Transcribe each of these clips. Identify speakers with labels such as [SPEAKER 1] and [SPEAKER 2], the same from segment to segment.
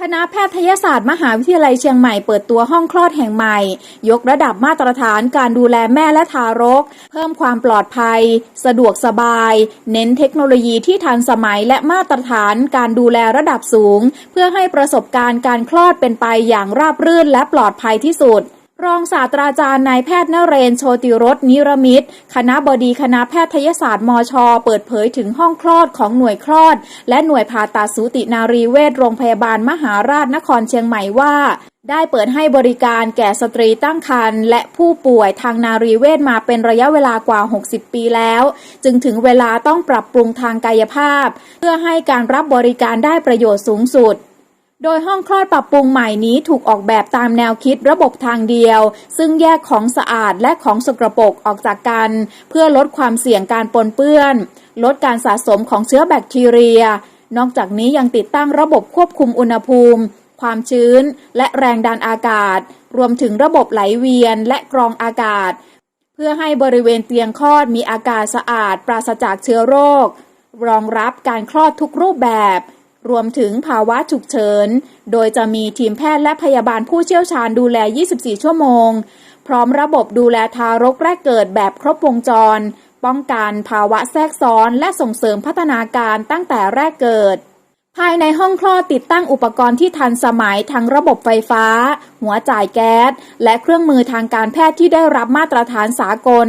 [SPEAKER 1] คณะแพทยศาสตร์มหาวิทยาลัยเชียงใหม่เปิดตัวห้องคลอดแห่งใหม่ ยกระดับมาตรฐานการดูแลแม่และทารก เพิ่มความปลอดภัย สะดวกสบาย เน้นเทคโนโลยีที่ทันสมัยและมาตรฐานการดูแลระดับสูง เพื่อให้ประสบการณ์การคลอดเป็นไปอย่างราบรื่นและปลอดภัยที่สุด รองศาสตราจารย์นายแพทย์นเรนโชติรสนิรมิตร คณะบดีคณะแพทยศาสตร์มช เปิดเผยถึงห้องคลอดของหน่วยคลอด และหน่วยผ่าตัดสูตินารีเวชโรงพยาบาลมหาราชนครเชียงใหม่ว่าได้เปิดให้บริการแก่สตรีตั้งครรภ์และผู้ป่วยทางนารีเวชมาเป็นระยะเวลากว่า 60 ปีแล้ว จึงถึงเวลาต้องปรับปรุงทางกายภาพ เพื่อให้การรับบริการได้ประโยชน์สูงสุด โดยห้องคลอดปรับปรุงใหม่นี้ถูกออกแบบตามแนวคิดระบบทางเดียว ซึ่งแยกของสะอาดและของสกรปรกออกจากกัน เพื่อลดความเสี่ยงการปนเปื้อน ลดการสะสมของเชื้อแบคทีเรีย นอกจากนี้ยังติดตั้งระบบควบคุมอุณหภูมิ ความชื้น และแรงดันอากาศ รวมถึงระบบไหลเวียนและกรองอากาศ เพื่อให้บริเวณเตียงคลอดมีอากาศสะอาด ปราศจากเชื้อโรค รองรับการคลอดทุกรูปแบบ รวมถึงภาวะฉุกเฉิน โดยจะมีทีมแพทย์และพยาบาลผู้เชี่ยวชาญดูแล 24 ชั่วโมง พร้อมระบบดูแลทารกแรกเกิดแบบครบวงจร ป้องกันภาวะแทรกซ้อนและส่งเสริมพัฒนาการตั้งแต่แรกเกิด ภายในห้องคลอดติดตั้งอุปกรณ์ที่ทันสมัยทั้งระบบไฟฟ้า หัวจ่ายแก๊ส และเครื่องมือทางการแพทย์ที่ได้รับมาตรฐานสากล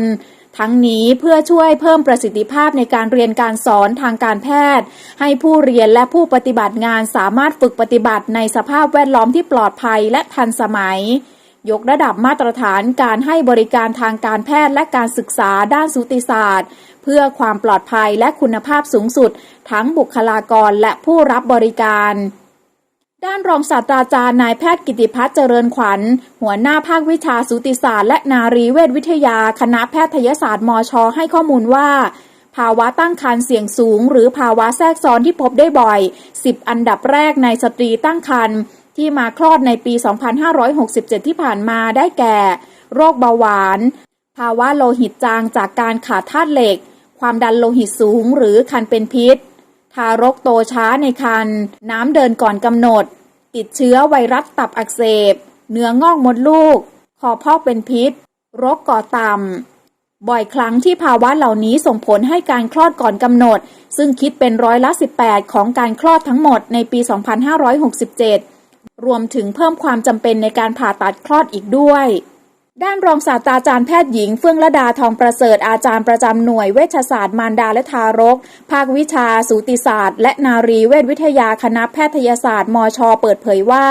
[SPEAKER 1] ทั้งนี้เพื่อช่วยเพิ่มประสิทธิภาพในการเรียนการสอนทางการแพทย์ ให้ผู้เรียนและผู้ปฏิบัติงานสามารถฝึกปฏิบัติในสภาพแวดล้อมที่ปลอดภัยและทันสมัย ยกระดับมาตรฐานการให้บริการทางการแพทย์และการศึกษาด้านสูติศาสตร์ เพื่อความปลอดภัยและคุณภาพสูงสุด ทั้งบุคลากรและผู้รับบริการ ด้านรองศาสตราจารย์นายแพทย์กิติพัฒน์เจริญขวัญ หัวหน้าภาควิชาสูติศาสตร์และนารีเวชวิทยา คณะแพทยศาสตร์มชให้ข้อมูลว่า ภาวะตั้งครรภ์เสี่ยงสูง หรือภาวะแทรกซ้อนที่พบได้บ่อย 10 อันดับแรกในสตรีตั้งครรภ์ที่มาคลอดในปี 2567 ที่ผ่านมาได้แก่ โรคเบาหวาน ภาวะโลหิตจางจากการขาดธาตุเหล็ก ความดันโลหิตสูงหรือคันเป็นพิษ ทารกโตช้าในครรภ์น้ำเดินก่อนกำหนด ติดเชื้อไวรัสตับอักเสบ เนื้องอกมดลูก คอพอกเป็นพิษ โรคก่อต่ำ บ่อยครั้งที่ภาวะเหล่านี้ส่งผลให้การคลอดก่อนกำหนด ซึ่งคิดเป็นร้อยละ 18 ของการคลอดทั้งหมดในปี 2567 รวมถึงเพิ่มความจำเป็นในการผ่าตัดคลอดอีกด้วย ด้านรองศาสตราจารย์แพทย์หญิงเฟื่องระดาทองประเสริฐอาจารย์ประจำหน่วยเวชศาสตร์มารดาและทารก ภาควิชา สูติศาสตร์ และนารีเวชวิทยาคณะแพทยศาสตร์มช เปิดเผยว่า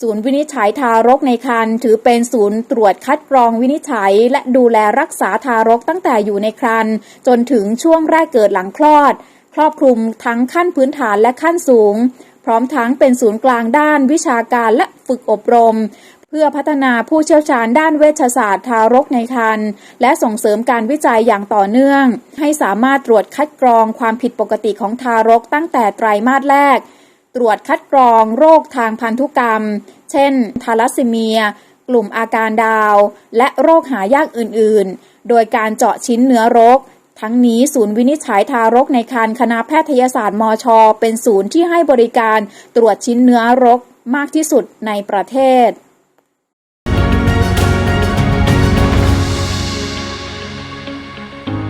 [SPEAKER 1] ศูนย์วินิจฉัยทารกในครรภ์ถือเป็นศูนย์ตรวจคัดกรองวินิจฉัย และดูแลรักษาทารกตั้งแต่อยู่ในครรภ์จนถึงช่วงแรกเกิดหลังคลอด ครอบคลุมทั้งขั้นพื้นฐานและขั้นสูงพร้อมทั้งเป็นศูนย์กลางด้านวิชาการและฝึกอบรม เพื่อพัฒนาผู้เชี่ยวชาญด้านเวชศาสตร์ทารกในครรภ์และส่งเสริมการวิจัยอย่างต่อเนื่อง ให้สามารถตรวจคัดกรองความผิดปกติของทารกตั้งแต่ไตรมาสแรก ตรวจคัดกรองโรคทางพันธุกรรม เช่น ทาลัสซีเมีย กลุ่มอาการดาว และโรคหายากอื่นๆ โดยการเจาะชิ้นเนื้อรกทั้งนี้ศูนย์วินิจฉัยทารกในครรภ์คณะแพทยศาสตร์มชเป็นศูนย์ที่ให้บริการตรวจชิ้นเนื้อรกมากที่สุดในประเทศ